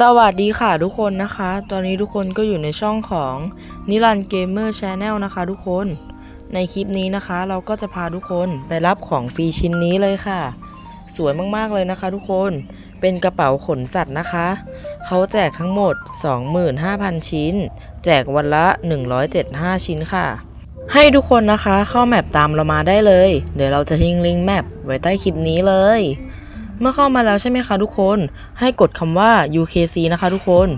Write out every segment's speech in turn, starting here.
สวัสดีค่ะทุกคนนะคะ ตอนนี้ทุกคนก็อยู่ในช่องของนิรันเกมเมอร์ชาแนลนะคะทุกคน ในคลิปนี้นะคะ เราก็จะพาทุกคนไปรับของฟรีชิ้นนี้เลยค่ะ สวยมากๆเลยนะคะทุกคน เป็นกระเป๋าขนสัตว์นะคะ เขาแจกทั้งหมด 25,000 ชิ้น แจกวันละ 175 ชิ้นค่ะ ให้ทุกคนนะคะเข้าแมปตามเรามาได้เลย เดี๋ยวเราจะทิ้งลิงก์แมปไว้ใต้คลิปนี้เลย เมื่อเข้ามาแล้วใช่ไหมคะทุกคน ให้กดคำว่า UKC นะคะทุกคน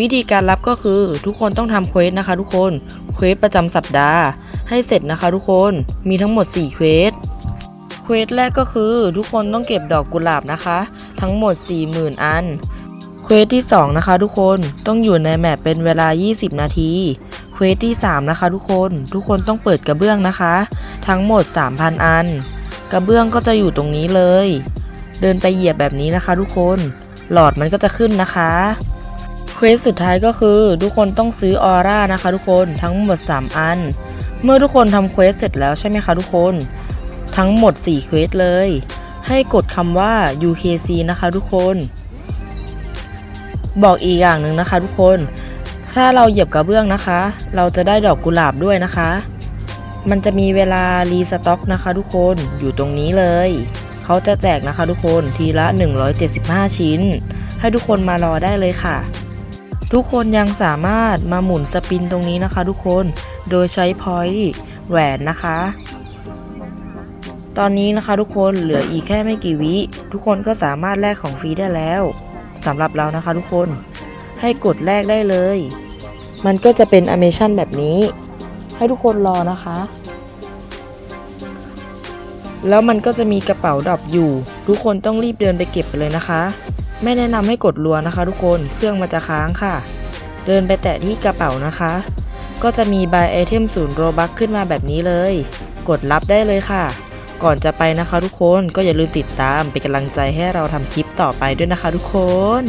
วิธีการรับก็คือทุกคนต้องทำเควสนะคะทุกคน เควสประจำสัปดาห์ ให้เสร็จนะคะทุกคน มีทั้งหมด 4 เควส เควสแรกก็คือทุกคนต้องเก็บดอกกุหลาบนะคะ ทั้งหมด 40,000 อัน เควสที่ 2 นะคะทุกคนต้องอยู่ในแมปเป็นเวลา 20 นาทีเควสที่ 3 นะคะทุกคน ทุกคนต้องเปิดกระเบื้องนะคะ ทั้งหมด 3,000 อัน กระเบื้องก็จะอยู่ตรงนี้เลย เดินไปเหยียบแบบนี้นะคะทุกคน หลอดมันก็จะขึ้นนะคะเควสสุดท้ายก็คือ ทุกคนต้องซื้อออร่านะคะ ทุกคนทั้งหมด 3 อัน เมื่อทุกคนทำเควสเสร็จแล้วใช่ไหมคะทุกคน ทั้งหมด 4 เควสเลย ให้กดคำว่า UKC นะคะทุกคน บอกอีกอย่างหนึ่งนะคะ ทุกคน ถ้าเราเหยียบกระเบื้องนะคะ เราจะได้ดอกกุหลาบด้วยนะคะมันจะมีเวลารีสต็อกนะคะทุกคนอยู่ตรงนี้เลย เขาจะแจกนะคะทุกคนทีละ 175 ชิ้น ให้ทุกคนมารอได้เลยค่ะ ทุกคนยังสามารถมาหมุนสปินตรงนี้นะคะ ทุกคนโดยใช้พอยต์แหวนนะคะ ตอนนี้นะคะทุกคนเหลืออีกแค่ไม่กี่วิ ทุกคนก็สามารถแลกของฟรีได้แล้วสำหรับเรานะคะทุกคนให้กดแลกได้เลย มันก็จะเป็นอเมชั่นแบบนี้ ให้ทุกคนรอนะคะ แล้วมันก็จะมีกระเป๋าดรอปอยู่ ทุกคนต้องรีบเดินไปเก็บเลยนะคะ ไม่แนะนำให้กดรัวนะคะ ทุกคนเครื่องมันจะค้างค่ะ เดินไปแตะที่กระเป๋านะคะ ก็จะมี buy item ศูนย์โรบัคขึ้นมาแบบนี้เลย กดรับได้เลยค่ะ ก่อนจะไปนะคะ ทุกคนก็อย่าลืมติดตามเป็นกำลังใจให้เราทำคลิปต่อไปด้วยนะคะ ทุกคน